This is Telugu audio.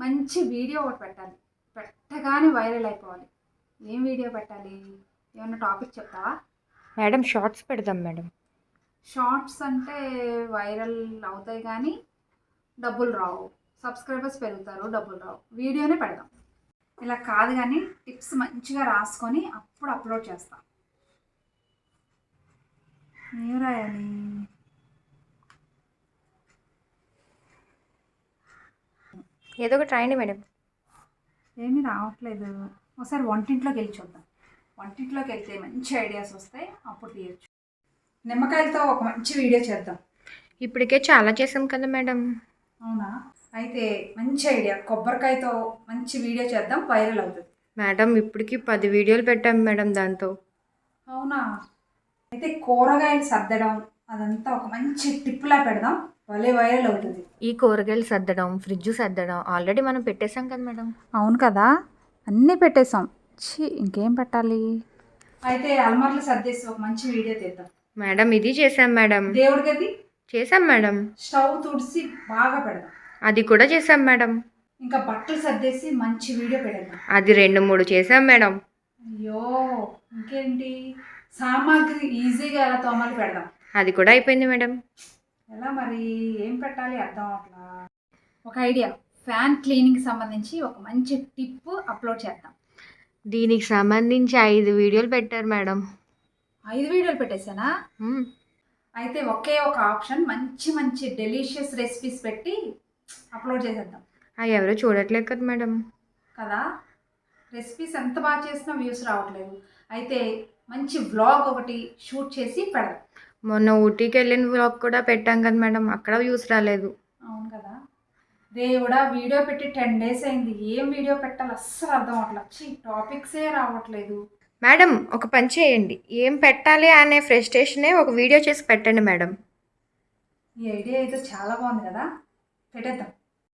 మంచి వీడియో ఒకటి పెట్టాలి. పెట్టగానే వైరల్ అయిపోవాలి. ఏం వీడియో పెట్టాలి? ఏమన్నా టాపిక్ చెప్తావా? మేడం షార్ట్స్ పెడదాం మేడం. షార్ట్స్ అంటే వైరల్ అవుతాయి కానీ డబ్బులు రావు. సబ్స్క్రైబర్స్ పెరుగుతారు డబ్బులు రావు. వీడియోనే పెడదాం. ఇలా కాదు కానీ టిప్స్ మంచిగా రాసుకొని అప్పుడు అప్లోడ్ చేస్తాం. ఏం రాయాలి? ఏదో ఒకటి రాయండి మేడం. ఏమీ రావట్లేదు. ఒకసారి వంటింట్లోకి వెళ్ళి చూద్దాం. వంటింట్లోకి వెళ్తే మంచి ఐడియాస్ వస్తాయి. అప్పుడు తీయచ్చు. నిమ్మకాయలతో ఒక మంచి వీడియో చేద్దాం. ఇప్పటికే చాలా చేసాం కదా మేడం. అవునా? అయితే మంచి ఐడియా. కొబ్బరికాయతో మంచి వీడియో చేద్దాం. వైరల్ అవుతుంది. మేడం ఇప్పటికి పది వీడియోలు పెట్టాం మేడం దాంతో. అవునా? అయితే కూరగాయలు సర్దడం అదంతా ఒక మంచి టిప్లా పెడదాం. భలే వైరల్ అవుతుంది. ఈ కూరగాయలు సర్దడం ఫ్రిడ్జ్ సర్దడం ఆల్రెడీ మనం పెట్టేసాం కదా మేడం అవును కదా అన్నీ పెట్టేసాం ఛీ ఇంకేం పెట్టాలి? అయితే అల్మార్లు సర్దేసి ఒక మంచి వీడియో తీద్దాం. మేడం ఇది చేసాం మేడం దేవుడి గది? చేసాం మేడం స్టవ్ తుడిసి బాగా పెడదాం. అది కూడా చేసాం మేడం ఇంకా బట్టలు సర్దేసి మంచి వీడియో పెడదాం అది రెండు మూడు చేసాం మేడం అయ్యో ఇంకేంటి? సామాగ్రి ఈజీగా ఎలా తోమాలి పెడదాం. అది కూడా అయిపోయింది మేడం ఎలా మరి? ఏం పెట్టాలి? అర్థం అవట్లా ఒక ఐడియా. ఫ్యాన్ క్లీనింగ్ సంబంధించి ఒక మంచి టిప్ అప్లోడ్ చేద్దాం. దీనికి సంబంధించి ఐదు వీడియోలు పెట్టారు మేడం. ఐదు వీడియోలు పెట్టేశానా. అయితే ఒకే ఒక ఆప్షన్ మంచి మంచి డెలిషియస్ రెసిపీస్ పెట్టి అప్లోడ్ చేసేద్దాం. అవి ఎవరు చూడట్లేదు కదా మేడం. కదా? రెసిపీస్ ఎంత బాగా చేసినా వ్యూస్ రావట్లేదు. అయితే మంచి వ్లాగ్ ఒకటి షూట్ చేసి పెడదాం. మొన్న ఊటీకి వెళ్ళిన వ్లాగ్ కూడా పెట్టాం కదా మేడం అక్కడ వ్యూస్ రాలేదు. అవును కదా? దేవుడా వీడియో పెట్టి టెన్ డేస్ అయింది. ఏం వీడియో పెట్టాలి అస్సలు అర్థం అవట్లేదు టాపిక్సే రావట్లేదు. మేడం ఒక పని చేయండి. ఏం పెట్టాలి అనే ఫ్రస్ట్రేషనే ఒక వీడియో చేసి పెట్టండి మేడం. ఈ ఐడియా అయితే చాలా బాగుంది కదా? పెట్టేద్దాం.